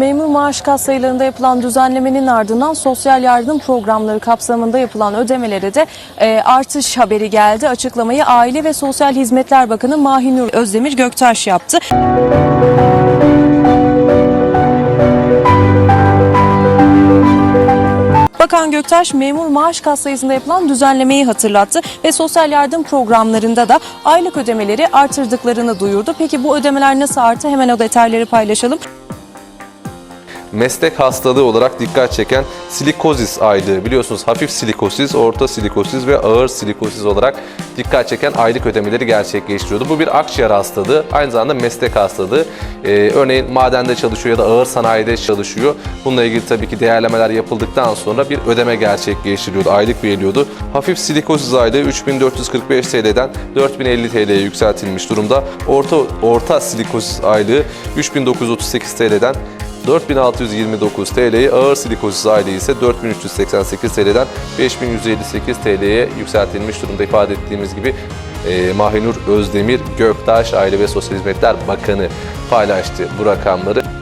maaş kat sayılarında yapılan düzenlemenin ardından sosyal yardım programları kapsamında yapılan ödemelere de e, artış haberi geldi. Açıklamayı Aile ve Sosyal Hizmetler Bakanı Mahinur Özdemir Göktaş yaptı. Bakan Göktaş memur maaş kat sayısında yapılan düzenlemeyi hatırlattı ve sosyal yardım programlarında da aylık ödemeleri artırdıklarını duyurdu. Peki bu ödemeler nasıl arttı? Hemen o detayları paylaşalım. Meslek hastalığı olarak dikkat çeken silikozis aylığı. Biliyorsunuz hafif silikozis, orta silikozis ve ağır silikozis olarak dikkat çeken aylık ödemeleri gerçekleştiriyordu. Bu bir akciğer hastalığı, aynı zamanda meslek hastalığı. Ee, örneğin madende çalışıyor ya da ağır sanayide çalışıyor. Bununla ilgili tabii ki değerlemeler yapıldıktan sonra bir ödeme gerçekleştiriyordu, aylık veriliyordu. Hafif silikozis aylığı 3445 TL'den 4050 TL'ye yükseltilmiş durumda. Orta orta silikozis aylığı 3938 TL'den 4629 TL'yi, ağır silikozis aylığı ise 4388 TL'den 5158 TL'ye yükseltilmiş durumda ifade ettiğimiz gibi e, Mahinur Özdemir Göktaş Aile ve Sosyal Hizmetler Bakanı paylaştı bu rakamları.